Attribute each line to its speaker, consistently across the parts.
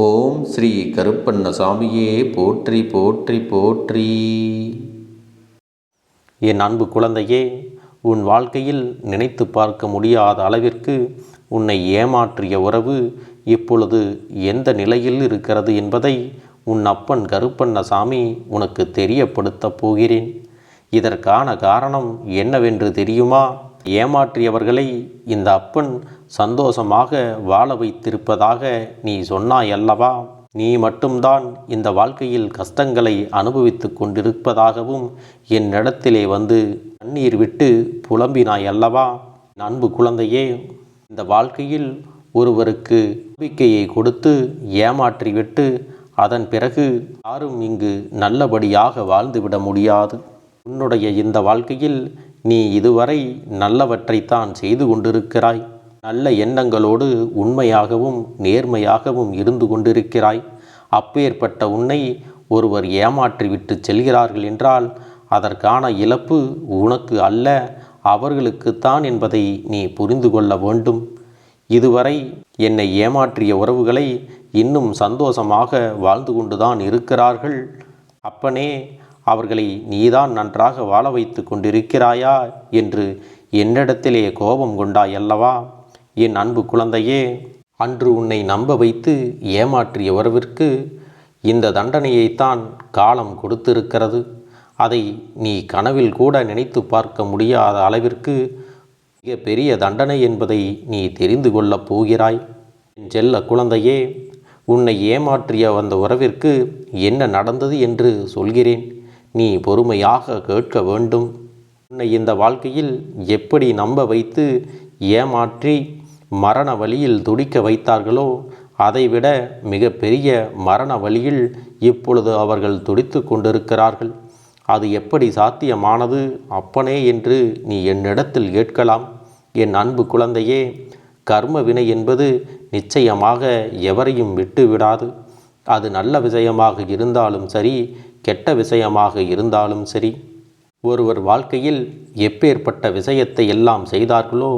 Speaker 1: ஓம் ஸ்ரீ கருப்பண்ண சாமியே போற்றி போற்றி போற்றி.
Speaker 2: என் அன்பு குழந்தையே உன் வாழ்க்கையில் நினைத்து பார்க்க முடியாத அளவிற்கு உன்னை ஏமாற்றிய உறவு இப்பொழுது எந்த நிலையில் இருக்கிறது என்பதை உன் அப்பன் கருப்பண்ணசாமி உனக்கு தெரியப்படுத்தப் போகிறேன். இதற்கான காரணம் என்னவென்று தெரியுமா? ஏமாற்றியவர்களை இந்த அப்பன் சந்தோஷமாக வாழ வைத்திருப்பதாக நீ சொன்னாய் அல்லவா நீ மட்டும்தான் இந்த வாழ்க்கையில் கஷ்டங்களை அனுபவித்து கொண்டிருப்பதாகவும் என்னிடத்திலே வந்து கண்ணீர் விட்டு புலம்பினாய் அல்லவா அன்பு குழந்தையே இந்த வாழ்க்கையில் ஒருவருக்கு நம்பிக்கையை கொடுத்து ஏமாற்றிவிட்டு அதன் பிறகு யாரும் இங்கு நல்லபடியாக வாழ்ந்துவிட முடியாது. உன்னுடைய இந்த வாழ்க்கையில் நீ இதுவரை நல்லவற்றைத்தான் செய்து கொண்டிருக்கிறாய். நல்ல எண்ணங்களோடு உண்மையாகவும் நேர்மையாகவும் இருந்து கொண்டிருக்கிறாய். அப்பேற்பட்ட உன்னை ஒருவர் ஏமாற்றிவிட்டு செல்கிறார்கள் என்றால் அதற்கான இழப்பு உனக்கு அல்ல அவர்களுக்குத்தான் என்பதை நீ புரிந்து கொள்ள வேண்டும். இதுவரை என்னை ஏமாற்றிய உறவுகளை இன்னும் சந்தோஷமாக வாழ்ந்து கொண்டுதான் இருக்கிறார்கள். அப்பனே அவர்களை நீதான் நன்றாக வாழ வைத்து கொண்டிருக்கிறாயா என்று என்னிடத்திலே கோபம் கொண்டாய் அல்லவா என் அன்பு குழந்தையே அன்று உன்னை நம்ப வைத்து ஏமாற்றிய உறவிற்கு இந்த தண்டனையைத்தான் காலம் கொடுத்திருக்கிறது. அதை நீ கனவில் கூட நினைத்து பார்க்க முடியாத அளவிற்கு மிக பெரிய தண்டனை என்பதை நீ தெரிந்து கொள்ளப் போகிறாய். என் செல்ல குழந்தையே உன்னை ஏமாற்றிய அந்த உறவிற்கு என்ன நடந்தது என்று சொல்கிறேன். நீ பொறுமையாக கேட்க வேண்டும். உன்னை இந்த வாழ்க்கையில் எப்படி நம்ப வைத்து ஏமாற்றி மரண வழியில் துடிக்க வைத்தார்களோ அதைவிட மிக பெரிய மரண வழியில் இப்பொழுது அவர்கள் துடித்து கொண்டிருக்கிறார்கள். அது எப்படி சாத்தியமானது? அப்பனே என்று நீ என்னிடத்தில் கேட்கலாம். என் அன்பு குழந்தையே கர்ம வினை என்பது நிச்சயமாக எவரையும் விட்டு விடாது அது நல்ல விஷயமாக இருந்தாலும் சரி கெட்ட விஷயமாக இருந்தாலும் சரி. ஒருவர் வாழ்க்கையில் எப்பேற்பட்ட விஷயத்தை எல்லாம் செய்தார்களோ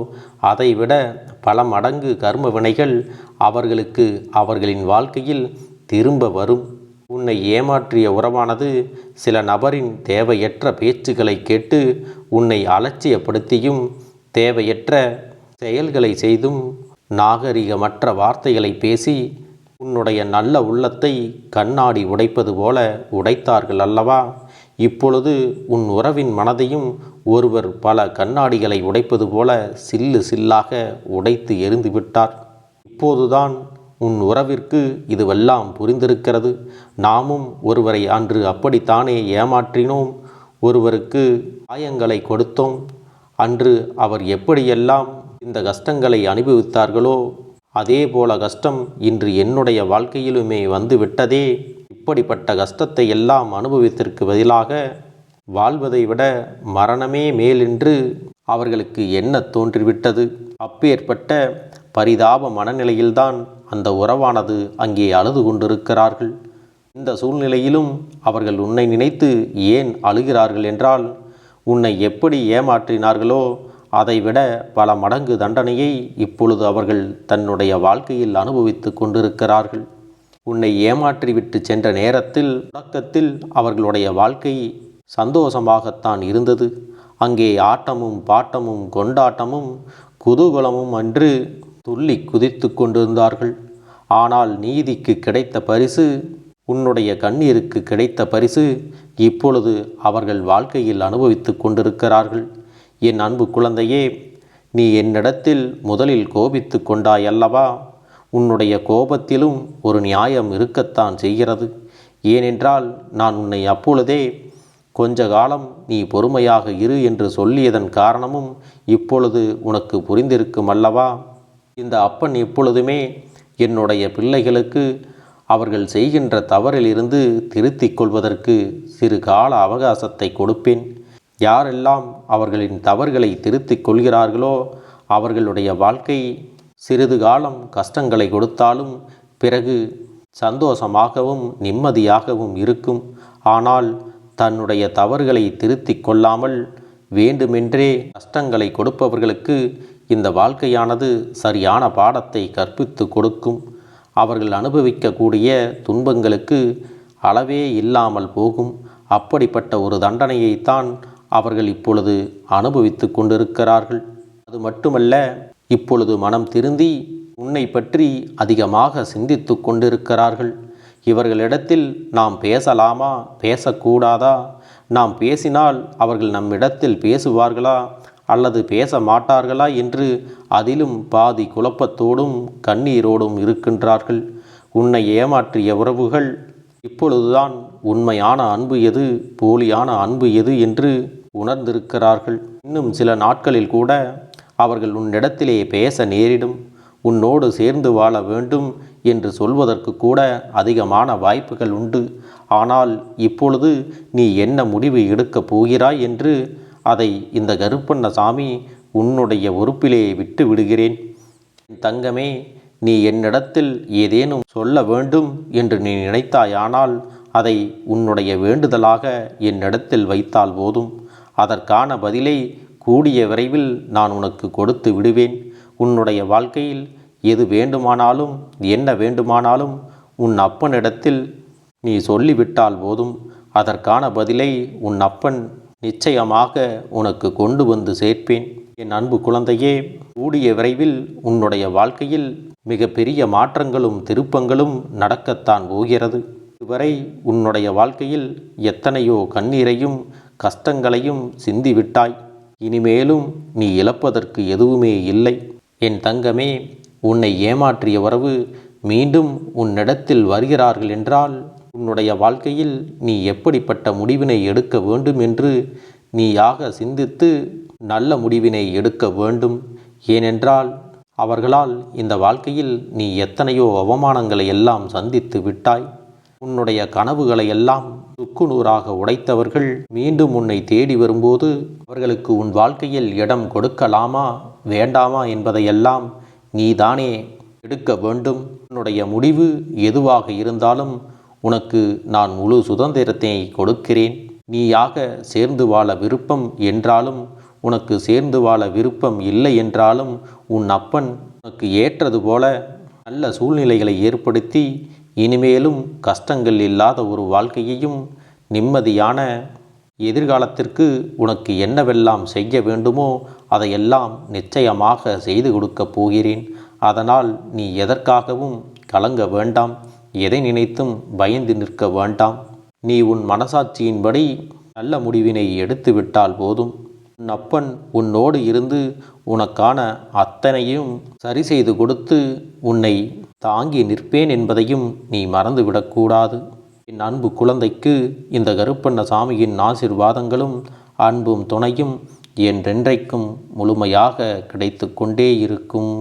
Speaker 2: அதைவிட பல மடங்கு கர்ம வினைகள் அவர்களுக்கு அவர்களின் வாழ்க்கையில் திரும்ப வரும். உன்னை ஏமாற்றிய உறவானது சில நபரின் தேவையற்ற பேச்சுக்களை கேட்டு உன்னை அலட்சியப்படுத்தியும் தேவையற்ற செயல்களை செய்தும் நாகரிகமற்ற வார்த்தைகளை பேசி உன்னுடைய நல்ல உள்ளத்தை கண்ணாடி உடைப்பது போல உடைத்தார்கள் அல்லவா? இப்பொழுது உன் உறவின் மனதையும் ஒருவர் பல கண்ணாடிகளை உடைப்பது போல சில்லு சில்லாக உடைத்து எரிந்து விட்டார். இப்போதுதான் உன் உறவிற்கு இதுவெல்லாம் புரிந்திருக்கிறது. நாமும் ஒருவரை அன்று அப்படித்தானே ஏமாற்றினோம். ஒருவருக்கு காயங்களை கொடுத்தோம். அன்று அவர் எப்படியெல்லாம் இந்த கஷ்டங்களை அனுபவித்தார்களோ அதே போல கஷ்டம் இன்று என்னுடைய வாழ்க்கையிலுமே வந்து விட்டதே இப்படிப்பட்ட கஷ்டத்தை எல்லாம் அனுபவித்திற்கு பதிலாக வாழ்வதை விட மரணமே மேலென்று அவர்களுக்கு என்ன தோன்றிவிட்டது? அப்பேற்பட்ட பரிதாப மனநிலையில்தான் அந்த உறவானது அங்கே அழுது கொண்டிருக்கிறார்கள். இந்த சூழ்நிலையிலும் அவர்கள் உன்னை நினைத்து ஏன் அழுகிறார்கள் என்றால் உன்னை எப்படி ஏமாற்றினார்களோ அதைவிட பல மடங்கு தண்டனையை இப்பொழுது அவர்கள் தன்னுடைய வாழ்க்கையில் அனுபவித்து கொண்டிருக்கிறார்கள். உன்னை ஏமாற்றிவிட்டு சென்ற நேரத்தில் தொடக்கத்தில் அவர்களுடைய வாழ்க்கை சந்தோஷமாகத்தான் இருந்தது. அங்கே ஆட்டமும் பாட்டமும் கொண்டாட்டமும் குதூகலமும் அன்று துள்ளி குதித்து கொண்டிருந்தார்கள். ஆனால் நீதிக்கு கிடைத்த பரிசு உன்னுடைய கண்ணீருக்கு கிடைத்த பரிசு இப்பொழுது அவர்கள் வாழ்க்கையில் அனுபவித்து கொண்டிருக்கிறார்கள். என் அன்பு குழந்தையே நீ என்னிடத்தில் முதலில் கோபித்து கொண்டாய் அல்லவா உன்னுடைய கோபத்திலும் ஒரு நியாயம் இருக்கத்தான் செய்கிறது. ஏனென்றால் நான் உன்னை அப்பொழுதே கொஞ்ச காலம் நீ பொறுமையாக இரு என்று சொல்லியதன் காரணமும் இப்பொழுது உனக்கு புரிந்திருக்கும் அல்லவா? இந்த அப்பன் எப்பொழுதுமே என்னுடைய பிள்ளைகளுக்கு அவர்கள் செய்கின்ற தவறிலிருந்து திருத்திக் கொள்வதற்கு சிறு கால அவகாசத்தை கொடுப்பேன். யாரெல்லாம் அவர்களின் தவறுகளை திருத்திக் கொள்கிறார்களோ அவர்களுடைய வாழ்க்கை சிறிது காலம் கஷ்டங்களை கொடுத்தாலும் பிறகு சந்தோஷமாகவும் நிம்மதியாகவும் இருக்கும். ஆனால் தன்னுடைய தவறுகளை திருத்திக் கொள்ளாமல் வேண்டுமென்றே கஷ்டங்களை கொடுப்பவர்களுக்கு இந்த வாழ்க்கையானது சரியான பாடத்தை கற்பித்து கொடுக்கும். அவர்கள் அனுபவிக்கக்கூடிய துன்பங்களுக்கு அளவே இல்லாமல் போகும். அப்படிப்பட்ட ஒரு தண்டனையைத்தான் அவர்கள் இப்பொழுது அனுபவித்து கொண்டிருக்கிறார்கள். அது மட்டுமல்ல இப்பொழுது மனம் திருந்தி உன்னை பற்றி அதிகமாக சிந்தித்து கொண்டிருக்கிறார்கள். இவர்களிடத்தில் நாம் பேசலாமா? பேசக்கூடாதா? நாம் பேசினால் அவர்கள் நம்மிடத்தில் பேசுவார்களா? அல்லது பேச மாட்டார்களா? என்று அதிலும் பாதி குழப்பத்தோடும் கண்ணீரோடும் இருக்கின்றார்கள். உன்னை ஏமாற்றிய உறவுகள் இப்பொழுதுதான் உண்மையான அன்பு எது? போலியான அன்பு எது? என்று உணர்ந்திருக்கிறார்கள். இன்னும் சில நாட்களில் கூட அவர்கள் உன்னிடத்திலே பேச நேரிடும். உன்னோடு சேர்ந்து வாழ வேண்டும் என்று சொல்வதற்கு கூட அதிகமான வாய்ப்புகள் உண்டு. ஆனால் இப்பொழுது நீ என்ன முடிவு எடுக்கப் போகிறாய் என்று அதை இந்த கருப்பண்ணசாமி உன்னுடைய உறுப்பிலே விட்டு விடுகிறேன். என் தங்கமே நீ என்னிடத்தில் ஏதேனும் சொல்ல வேண்டும் என்று நீ நினைத்தாயானால் அதை உன்னுடைய வேண்டுதலாக என்னிடத்தில் வைத்தால் போதும். அதற்கான பதிலை கூடிய விரைவில் நான் உனக்கு கொடுத்து விடுவேன். உன்னுடைய வாழ்க்கையில் எது வேண்டுமானாலும் என்ன வேண்டுமானாலும் உன் அப்பனிடத்தில் நீ சொல்லிவிட்டால் போதும். அதற்கான பதிலை உன் அப்பன் நிச்சயமாக உனக்கு கொண்டு வந்து சேர்ப்பேன். என் அன்பு குழந்தையே கூடிய விரைவில் உன்னுடைய வாழ்க்கையில் மிகப்பெரிய மாற்றங்களும் திருப்பங்களும் நடக்கத்தான் போகிறது. இதுவரை உன்னுடைய வாழ்க்கையில் எத்தனையோ கண்ணீரையும் கஷ்டங்களையும் சிந்திவிட்டாய். இனிமேலும் நீ இழப்பதற்கு எதுவுமே இல்லை. என் தங்கமே உன்னை ஏமாற்றிய உறவு மீண்டும் உன்னிடத்தில் வருகிறார்கள் என்றால் உன்னுடைய வாழ்க்கையில் நீ எப்படிப்பட்ட முடிவினை எடுக்க வேண்டும் என்று நீயாக சிந்தித்து நல்ல முடிவினை எடுக்க வேண்டும். ஏனென்றால் அவர்களால் இந்த வாழ்க்கையில் நீ எத்தனையோ அவமானங்களை எல்லாம் சந்தித்து விட்டாய். உன்னுடைய கனவுகளை எல்லாம் துக்குநூறாக உடைத்தவர்கள் மீண்டும் உன்னை தேடி வரும்போது அவர்களுக்கு உன் வாழ்க்கையில் இடம் கொடுக்கலாமா வேண்டாமா என்பதையெல்லாம் நீதானே எடுக்க வேண்டும். உன்னுடைய முடிவு எதுவாக இருந்தாலும் உனக்கு நான் முழு சுதந்திரத்தை கொடுக்கிறேன். நீயாக சேர்ந்து வாழ விருப்பம் என்றாலும் உனக்கு சேர்ந்து வாழ விருப்பம் இல்லை என்றாலும் உன் அப்பன் உனக்கு ஏற்றது போல நல்ல சூழ்நிலைகளை ஏற்படுத்தி இனிமேலும் கஷ்டங்கள் இல்லாத ஒரு வாழ்க்கையையும் நிம்மதியான எதிர்காலத்திற்கு உனக்கு என்னவெல்லாம் செய்ய வேண்டுமோ அதையெல்லாம் நிச்சயமாக செய்து கொடுக்கப் போகிறேன். அதனால் நீ எதற்காகவும் கலங்க வேண்டாம். எதை நினைத்தும் பயந்து நிற்க வேண்டாம். நீ உன் மனசாட்சியின்படி நல்ல முடிவினை எடுத்து விட்டால் போதும். உன் அப்பன் உன்னோடு இருந்து உனக்கான அத்தனையும் சரி செய்து கொடுத்து உன்னை தாங்கி நிற்பேன் என்பதையும் நீ மறந்துவிடக்கூடாது என் அன்பு குழந்தைக்கு இந்த கருப்பண்ண சாமியின் ஆசிர்வாதங்களும் அன்பும் துணையும் என்றென்றைக்கும் முழுமையாக கிடைத்து கொண்டே இருக்கும்.